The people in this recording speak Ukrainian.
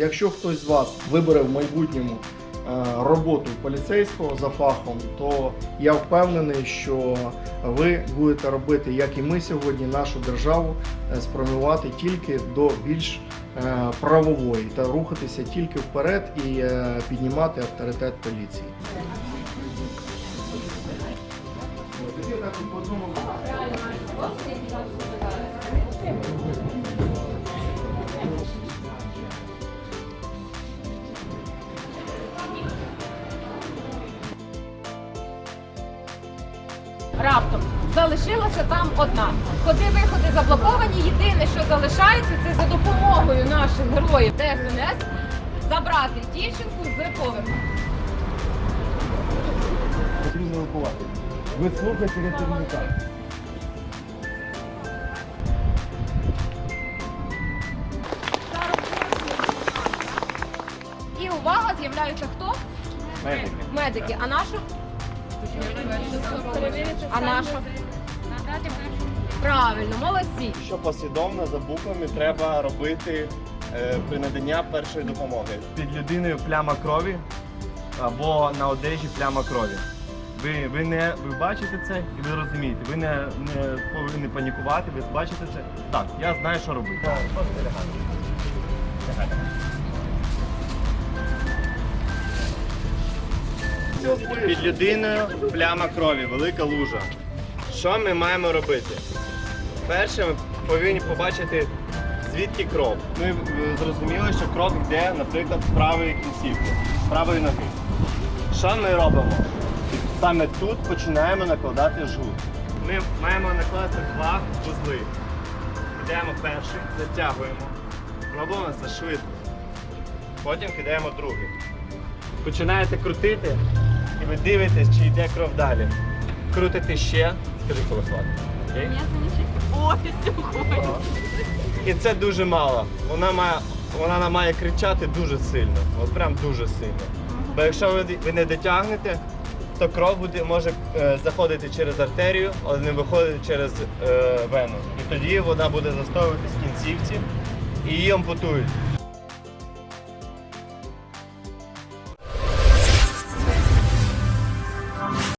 Якщо хтось з вас вибере в майбутньому е, роботу поліцейського за фахом, то я впевнений, що ви будете робити, як і ми сьогодні, нашу державу е, спрямувати тільки до більш е, правової та рухатися тільки вперед і піднімати авторитет поліції. Раптом залишилася там одна. Ходи виходи заблоковані. Єдине, що залишається, це за допомогою наших героїв ДСНС забрати дівчинку з рахувати. Ви слухайте рятівника. І увага, з'являються хто? Медики. Медики. А нашу? А нашу? Правильно, молодці. Що послідовно за буквами треба робити е, при наданні першої допомоги. Під людиною пляма крові або на одежі пляма крові. Ви, ви не ви бачите це і ви розумієте. Ви не, не повинні панікувати, ви бачите це. Так, я знаю, що робити. Лягайте. Під людиною пляма крові, велика лужа. Що ми маємо робити? Перше, ми повинні побачити, звідки кров. Ми е, зрозуміли, що кров йде, наприклад, з правої кінцівки, з правої ноги. Що ми робимо? Саме тут починаємо накладати жгут. Ми маємо накласти два вузли. Кидаємо перший, затягуємо. Робимо це швидко. Потім кидаємо другий. Починаєте крутити ви дивитесь, чи йде кров далі. Крутите ще. Скажи, коли хватить. Окей? І це дуже мало. Вона має, вона нам має кричати дуже сильно. От прям дуже сильно. Бо якщо ви, ви не дотягнете, то кров буде, може е, заходити через артерію, але не виходити через е, вену. І тоді вона буде застоюватись в кінцівці і її ампутують.